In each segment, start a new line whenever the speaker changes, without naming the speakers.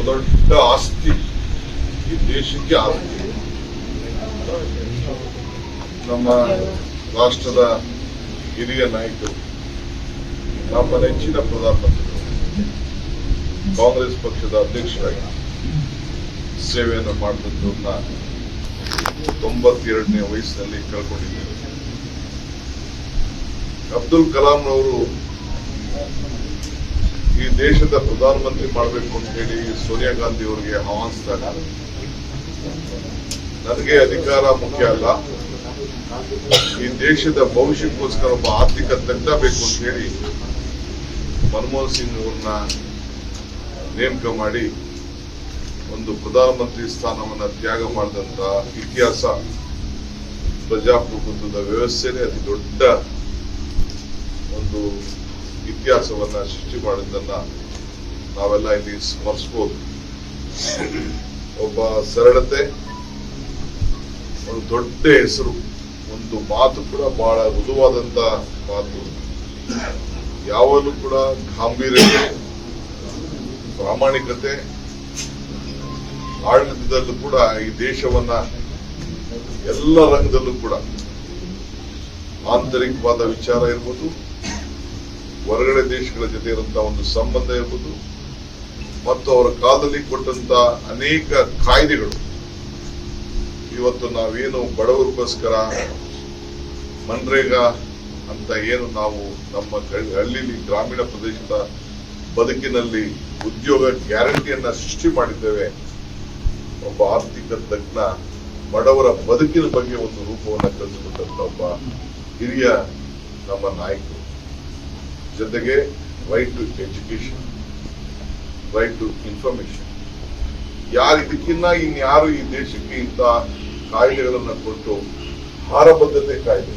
ದೊಡ್ಡ ಆಸ್ತಿ ಈ ದೇಶಕ್ಕೆ ಆಸ್ತಿ ನಮ್ಮ ರಾಷ್ಟ್ರದ ಹಿರಿಯ ನಾಯಕರು ನಮ್ಮ ನೆಚ್ಚಿನ ಪ್ರಧಾನಮಂತ್ರಿಗಳು ಕಾಂಗ್ರೆಸ್ ಪಕ್ಷದ ಅಧ್ಯಕ್ಷರಾಗಿ ಸೇವೆಯನ್ನು ಮಾಡಿದ್ದನ್ನ ತೊಂಬತ್ತೆರಡನೇ ವಯಸ್ಸಿನಲ್ಲಿ ಕಳ್ಕೊಂಡಿದ್ದೇವೆ ಅಬ್ದುಲ್ ಕಲಾಂ ಅವರು ಈ ದೇಶದ ಪ್ರಧಾನಮಂತ್ರಿ ಮಾಡಬೇಕು ಅಂತ ಹೇಳಿ ಸೋನಿಯಾ ಗಾಂಧಿ ಅವರಿಗೆ ಆಹ್ವಾನಿಸಿದಾಗ ನನಗೆ ಅಧಿಕಾರ ಮುಖ್ಯ ಅಲ್ಲ. ಈ ದೇಶದ ಭವಿಷ್ಯಕ್ಕೋಸ್ಕರ ಒಬ್ಬ ಆರ್ಥಿಕ ತಜ್ಞ ಬೇಕು ಅಂತ ಹೇಳಿ ಮನಮೋಹನ್ ಸಿಂಗ್ ಅವ್ರನ್ನ ನೇಮಕ ಮಾಡಿ ಒಂದು ಪ್ರಧಾನಮಂತ್ರಿ ಸ್ಥಾನವನ್ನ ತ್ಯಾಗ ಮಾಡಿದಂತ ಇತಿಹಾಸ ಪ್ರಜಾಪ್ರಭುತ್ವದ ವ್ಯವಸ್ಥೆನೇ ಅತಿ ದೊಡ್ಡ ಒಂದು ಇತಿಹಾಸವನ್ನ ಸೃಷ್ಟಿ ಮಾಡಿದ್ದನ್ನ ನಾವೆಲ್ಲ ಇಲ್ಲಿ ಸ್ಮರಿಸಬಹುದು ಒಬ್ಬ ಸರಳತೆ, ಒಂದು ದೊಡ್ಡ ಹೆಸರು, ಒಂದು ಮಾತು ಕೂಡ ಬಹಳ ಮೃದುವಾದಂತ ಮಾತು. ಯಾವಾಗಲೂ ಕೂಡ ಗಾಂಭೀರ್ಯತೆ, ಪ್ರಾಮಾಣಿಕತೆ, ಆಡಳಿತದಲ್ಲೂ ಕೂಡ ಈ ದೇಶವನ್ನ ಎಲ್ಲ ರಂಗದಲ್ಲೂ ಕೂಡ ಆಂತರಿಕವಾದ ವಿಚಾರ ಇರ್ಬೋದು. ಹೊರಗಡೆ ದೇಶಗಳ ಜೊತೆ ಇರುವಂತಹ ಒಂದು ಸಂಬಂಧ ಇರ್ಬೋದು, ಮತ್ತು ಅವರ ಕಾಲದಲ್ಲಿ ಕೊಟ್ಟಂತ ಅನೇಕ ಕಾಯ್ದೆಗಳು. ಇವತ್ತು ನಾವೇನು ಬಡವರಿಗೋಸ್ಕರ ಮನ್ರೇಗಾ ಅಂತ ಏನು ನಾವು ನಮ್ಮ ಹಳ್ಳಿ- ಹಳ್ಳಿಲಿ ಗ್ರಾಮೀಣ ಪ್ರದೇಶದ ಬದುಕಿನಲ್ಲಿ ಉದ್ಯೋಗ ಗ್ಯಾರಂಟಿಯನ್ನ ಸೃಷ್ಟಿ ಮಾಡಿದ್ದೇವೆ. ಒಬ್ಬ ಆರ್ಥಿಕ ತಜ್ಞ ಬಡವರ ಬದುಕಿನ ಬಗ್ಗೆ ಒಂದು ರೂಪವನ್ನು ಕಲಿಸಿಕೊಟ್ಟಂತ ಒಬ್ಬ ಹಿರಿಯ ನಮ್ಮ ನಾಯಕರು. ಜೊತೆಗೆ right to education right to information ಯಾರು ಇದಕ್ಕಿನ್ನ ಇನ್ಯಾರು ಈ ದೇಶಕ್ಕೆ ಇಂಥ ಕಾಯಿಲೆಗಳನ್ನು ಕೊಟ್ಟು ಆಹಾರಬದ್ಧತೆ ಕಾಯ್ದೆ.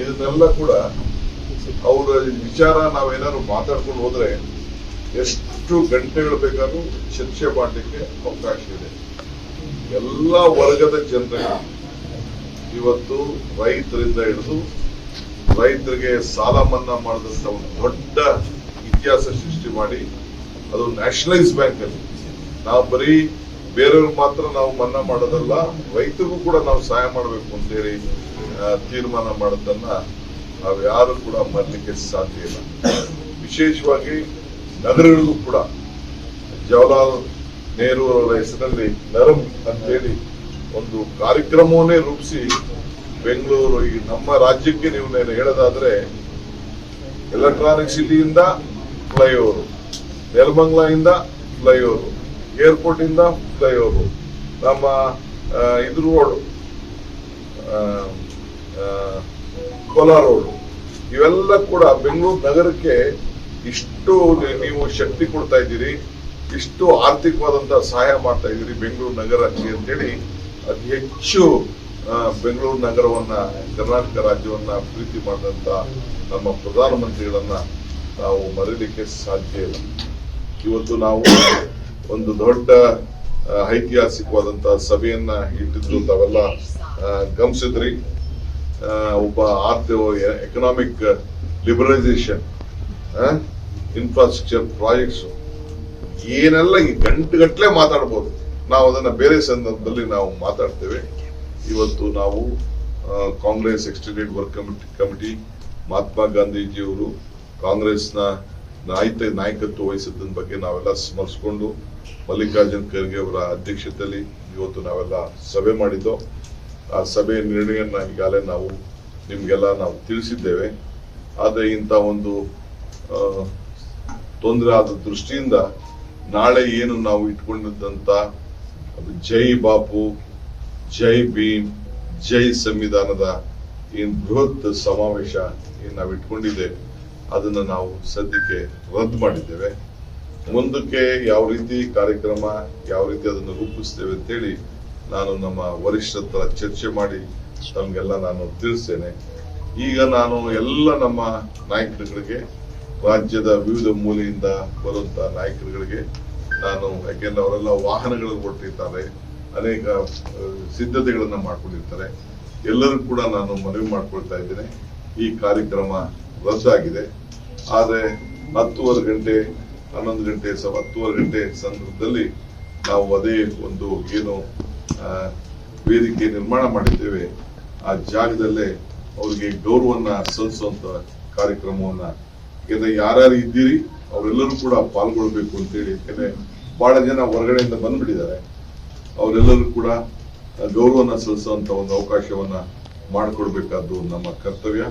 ಇದನ್ನೆಲ್ಲ ಕೂಡ ಅವರ ವಿಚಾರ ನಾವೇನಾದ್ರು ಮಾತಾಡ್ಕೊಂಡು ಹೋದ್ರೆ ಎಷ್ಟು ಗಂಟೆಗಳು ಬೇಕಾದ್ರೂ ಚರ್ಚೆ ಮಾಡಲಿಕ್ಕೆ ಅವಕಾಶ ಇದೆ. ಎಲ್ಲ ವರ್ಗದ ಜನರಿಗೆ ಇವತ್ತು ರೈತರಿಂದ ಹಿಡಿದು ರೈತರಿಗೆ ಸಾಲ ಮನ್ನಾ ಮಾಡಿದಂತ ಒಂದು ದೊಡ್ಡ ಇತಿಹಾಸ ಸೃಷ್ಟಿ ಮಾಡಿ, ಅದು ನ್ಯಾಷನಲೈಸ್ ಬ್ಯಾಂಕ್ ಅಲ್ಲಿ. ನಾವು ಬರೀ ಬೇರೆಯವ್ರು ಮಾತ್ರ ನಾವು ಮನ್ನಾ ಮಾಡೋದಲ್ಲ, ರೈತರಿಗೂ ಕೂಡ ನಾವು ಸಹಾಯ ಮಾಡಬೇಕು ಅಂತೇಳಿ ತೀರ್ಮಾನ ಮಾಡೋದನ್ನ ನಾವು ಯಾರು ಕೂಡ ಮರಲಿಕ್ಕೆ ಸಾಧ್ಯ ಇಲ್ಲ. ವಿಶೇಷವಾಗಿ ನಗರಗಳಿಗೂ ಕೂಡ, ಜವಾಹರ್ಲಾಲ್ ನೆಹರು ಅವರ ಹೆಸರಿನಲ್ಲಿ ನರಂ ಅಂತೇಳಿ ಒಂದು ಕಾರ್ಯಕ್ರಮವನ್ನೇ ರೂಪಿಸಿ ಬೆಂಗಳೂರು, ಈ ನಮ್ಮ ರಾಜ್ಯಕ್ಕೆ ನೀವು ನಾನು ಹೇಳೋದಾದ್ರೆ ಎಲೆಕ್ಟ್ರಾನಿಕ್ ಸಿಟಿಯಿಂದ ಫ್ಲೈಓವರ್ ನೆಲಮಂಗಲ ಇಂದ ಫ್ಲೈಓವರ್ ಏರ್ಪೋರ್ಟ್ ಇಂದ ಫ್ಲೈಓವರ್ ನಮ್ಮ ಇದ್ರ ಇದು ರೋಡ್ ಕೋಲಾರ ರೋಡ್ ಇವೆಲ್ಲ ಕೂಡ ಬೆಂಗಳೂರು ನಗರಕ್ಕೆ ಇಷ್ಟು ನೀವು ಶಕ್ತಿ ಕೊಡ್ತಾ ಇದ್ದೀರಿ, ಇಷ್ಟು ಆರ್ಥಿಕವಾದಂತಹ ಸಹಾಯ ಮಾಡ್ತಾ ಇದ್ದೀರಿ ಬೆಂಗಳೂರು ನಗರಕ್ಕೆ ಅಂತೇಳಿ ಅತಿ ಹೆಚ್ಚು ಬೆಂಗಳೂರು ನಗರವನ್ನ, ಕರ್ನಾಟಕ ರಾಜ್ಯವನ್ನ ಪ್ರೀತಿ ಮಾಡಿದಂತ ನಮ್ಮ ಪ್ರಧಾನಮಂತ್ರಿಗಳನ್ನ ನಾವು ಮರೀಲಿಕ್ಕೆ ಸಾಧ್ಯ ಇಲ್ಲ. ಇವತ್ತು ನಾವು ಒಂದು ದೊಡ್ಡ ಐತಿಹಾಸಿಕವಾದಂತ ಸಭೆಯನ್ನ ಇಟ್ಟಿದ್ರು ತಾವೆಲ್ಲ ಗಮನಿಸಿದ್ರಿ. ಒಬ್ಬ ಆರ್ಥಿಕ ಎಕನಾಮಿಕ್ ಲಿಬರಲೈಸೇಷನ್ ಇನ್ಫ್ರಾಸ್ಟ್ರಕ್ಚರ್ ಪ್ರಾಜೆಕ್ಟ್ಸ್ ಏನೆಲ್ಲ ಈ ಮಾತಾಡಬಹುದು ನಾವು ಅದನ್ನ ಬೇರೆ ಸಂದರ್ಭದಲ್ಲಿ ನಾವು ಮಾತಾಡ್ತೇವೆ. ಇವತ್ತು ನಾವು Congress extended work committee committee Mahatma ಗಾಂಧೀಜಿಯವರು ಕಾಂಗ್ರೆಸ್ನ ನಾಯಕ, ನಾಯಕತ್ವ ವಹಿಸಿದ್ದ ಬಗ್ಗೆ ನಾವೆಲ್ಲ ಸ್ಮರಿಸಿಕೊಂಡು ಮಲ್ಲಿಕಾರ್ಜುನ್ ಖರ್ಗೆ ಅವರ ಅಧ್ಯಕ್ಷತೆಯಲ್ಲಿ ಇವತ್ತು ನಾವೆಲ್ಲ ಸಭೆ ಮಾಡಿದ್ದು. ಆ ಸಭೆಯ ನಿರ್ಣಯನ ಈಗಾಗಲೇ ನಾವು ನಿಮಗೆಲ್ಲ ನಾವು ತಿಳಿಸಿದ್ದೇವೆ. ಆದರೆ ಇಂಥ ಒಂದು ತೊಂದರೆ ಆದ ದೃಷ್ಟಿಯಿಂದ ನಾಳೆ ಏನು ನಾವು ಇಟ್ಕೊಂಡಿದ್ದಂಥ ಜೈ ಬಾಪು ಜೈ ಭೀಮ್, ಜೈ ಸಂವಿಧಾನದ ಏನ್ ಬೃಹತ್ ಸಮಾವೇಶ ಏನ್ ನಾವು ಇಟ್ಕೊಂಡಿದೆ. ಅದನ್ನ ನಾವು ಸದ್ಯಕ್ಕೆ ರದ್ದು ಮಾಡಿದ್ದೇವೆ. ಮುಂದಕ್ಕೆ ಯಾವ ರೀತಿ ಕಾರ್ಯಕ್ರಮ, ಯಾವ ರೀತಿ ಅದನ್ನು ರೂಪಿಸ್ತೇವೆ ಅಂತೇಳಿ ನಾನು ನಮ್ಮ ವರಿಷ್ಠರ ಚರ್ಚೆ ಮಾಡಿ ತಮ್ಗೆಲ್ಲ ನಾನು ತಿಳಿಸ್ತೇನೆ. ಈಗ ನಾನು ಎಲ್ಲ ನಮ್ಮ ನಾಯಕರುಗಳಿಗೆ, ರಾಜ್ಯದ ವಿವಿಧ ಮೂಲೆಯಿಂದ ಬರುವಂತ ನಾಯಕರುಗಳಿಗೆ ನಾನು, ಯಾಕೆಂದ್ರೆ ಅವರೆಲ್ಲ ವಾಹನಗಳು ಕೊಟ್ಟಿರ್ತಾರೆ ಅನೇಕ ಸಿದ್ಧತೆಗಳನ್ನು ಮಾಡಿಕೊಂಡಿರ್ತಾರೆ. ಎಲ್ಲರೂ ಕೂಡ ನಾನು ಮನವಿ ಮಾಡ್ಕೊಳ್ತಾ ಇದ್ದೇನೆ. ಈ ಕಾರ್ಯಕ್ರಮ ರದ್ದಾಗಿದೆ ಆದರೆ ಹತ್ತುವರೆ ಗಂಟೆ, ಹನ್ನೊಂದು ಗಂಟೆ, ಸ, ಹತ್ತುವರೆ ಗಂಟೆ ಸಂದರ್ಭದಲ್ಲಿ ನಾವು ಅದೇ ಒಂದು ಏನು ವೇದಿಕೆ ನಿರ್ಮಾಣ ಮಾಡಿದ್ದೇವೆ. ಆ ಜಾಗದಲ್ಲೇ ಅವರಿಗೆ ಗೌರವನ್ನ ಸಲ್ಲಿಸುವಂತ ಕಾರ್ಯಕ್ರಮವನ್ನ. ಯಾಕಂದ್ರೆ ಯಾರ್ಯಾರು ಇದ್ದೀರಿ, ಅವರೆಲ್ಲರೂ ಕೂಡ ಪಾಲ್ಗೊಳ್ಬೇಕು ಅಂತೇಳಿ. ಯಾಕಂದ್ರೆ ಬಹಳ ಜನ ಹೊರಗಡೆಯಿಂದ ಬಂದ್ಬಿಟ್ಟಿದ್ದಾರೆ. ಅವರೆಲ್ಲರೂ ಕೂಡ ಗೌರವನ ಸಲ್ಲಿಸುವಂತ ಒಂದು ಅವಕಾಶವನ್ನ ಮಾಡಿಕೊಡ್ಬೇಕಾದ್ದು ನಮ್ಮ ಕರ್ತವ್ಯ.